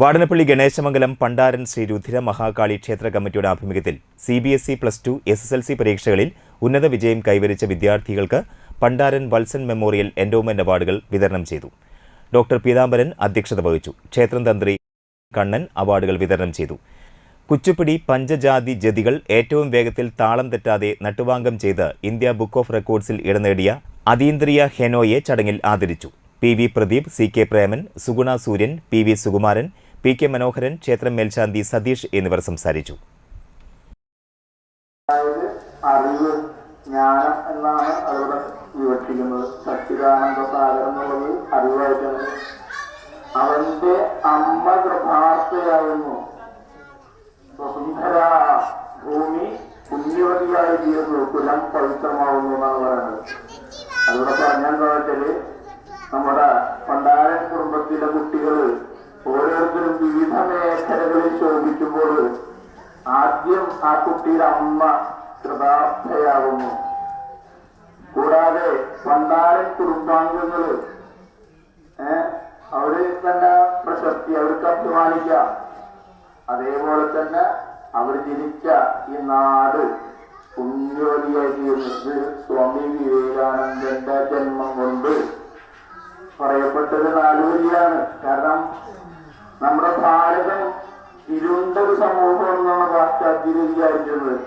വാടനപ്പള്ളി ഗണേശമംഗലം പണ്ടാരൻ ശ്രീ രുധിര മഹാകാളി ക്ഷേത്ര കമ്മിറ്റിയുടെ ആഭിമുഖ്യത്തിൽ C B S E plus two S S L C പരീക്ഷകളിൽ ഉന്നത വിജയം കൈവരിച്ച വിദ്യാർത്ഥികൾക്ക് പണ്ടാരൻ വത്സൻ മെമ്മോറിയൽ എൻഡോമെന്റ് അവാർഡുകൾ വിതരണം ചെയ്തു. ഡോക്ടർ പീതാംബരൻ അധ്യക്ഷത വഹിച്ചു. ക്ഷേത്രം തന്ത്രി കണ്ണൻ അവാർഡുകൾ വിതരണം ചെയ്തു. കുച്ചുപ്പിടി പഞ്ചജാതി ജതികൾ ഏറ്റവും വേഗത്തിൽ താളം തെറ്റാതെ നട്ടുവാങ്കം ചെയ്ത് ഇന്ത്യ ബുക്ക് ഓഫ് റെക്കോർഡ്സിൽ ഇടം നേടിയ അതീന്ദ്രിയ ഹെനോയെ ചടങ്ങിൽ ആദരിച്ചു. P V Pradeep C K Preman Suguna Sooryan P V Sukumaran P K Manoharan ക്ഷേത്രം മേൽശാന്തി സതീഷ് എന്നിവർ സംസാരിച്ചു. ജ്ഞാനം അവന്റെ അമ്മ കൃപാർത്ഥയായിരുന്നു ഭൂമി പുണ്യവതിയായി തീർന്നു. കുലം പവിത്രമാവുന്നു എന്നാണ് പറയുന്നത്. അതിവിടെ പറഞ്ഞെന്താ വെച്ചാൽ നമ്മുടെ പണ്ടാരൻ കുടുംബത്തിലെ കുട്ടികൾ ഓരോരുത്തരും വിവിധ മേഖലകളിൽ ശോഭിക്കുമ്പോൾ ആദ്യം ആ കുട്ടിയുടെ അമ്മ കൃതാർത്ഥയാകുന്നു. കൂടാതെ പണ്ടാരൻ കുടുംബാംഗങ്ങൾ അവർ തന്നെ പ്രശസ്തി അവർക്ക് അഭിമാനിക്കാം. അതേപോലെ തന്നെ അവർ ജനിച്ച ഈ നാട് പുണ്യവതിയായി തീർന്നത് സ്വാമി വിവേകാനന്ദന്റെ ജന്മം കൊണ്ട് പറയപ്പെട്ടത് നാലുവരിയാണ്. കാരണം നമ്മുടെ ഭാരതം ഇരുണ്ടൊരു സമൂഹം എന്നാണ് പാശ്ചാത്യർ വിചാരിച്ചിരുന്നത്